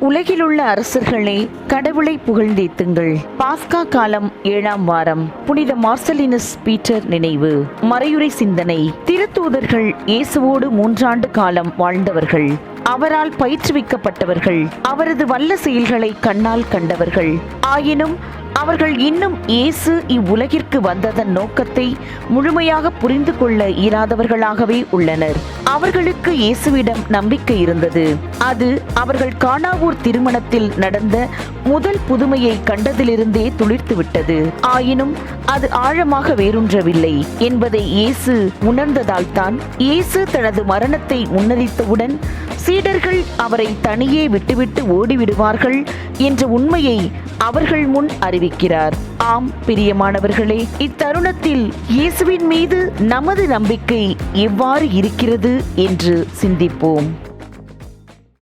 உலகிலுள்ள அரசர்களே கடவுளை புகழ்ந்தேத்துங்கள் பாஸ்கா காலம் ஏழாம் வாரம். புனித மார்சலினஸ் பீட்டர் நினைவு. மறையுறை சிந்தனை. திருத்தூதர்கள் இயேசுவோடு மூன்றாண்டு காலம் வாழ்ந்தவர்கள். அவரால் பயிற்றுவிக்கப்பட்டவர்கள். அவரது வல்ல செயல்களை கண்ணால் கண்டவர்கள். ஆயினும் அவர்கள் இன்னும் இயேசு இவ்வுலகிற்கு வந்ததன் நோக்கத்தை முழுமையாக புரிந்து கொள்ள இயலாதவர்களாகவே உள்ளனர். அவர்களுக்கு இயேசுவிடம் நம்பிக்கை இருந்தது. அது அவர்கள் காணாவூர் திருமணத்தில் நடந்த முதல் புதுமையை கண்டதிலிருந்தே துளிர்த்துவிட்டது ஆயினும் அது ஆழமாக வேரூன்றவில்லை என்பதை இயேசு உணர்ந்ததால் தான் இயேசு தனது மரணத்தை முன்னறித்தவுடன் சீடர்கள் அவரை தனியே விட்டுவிட்டு ஓடிவிடுவார்கள் என்ற உண்மையை அவர்கள் முன் அறிவிக்கிறார். ஆம் பிரியமானவர்களே இத்தருணத்தில் இயேசுவின் மீது நமது நம்பிக்கை எவ்வாறு இருக்கிறது என்று சிந்திப்போம்.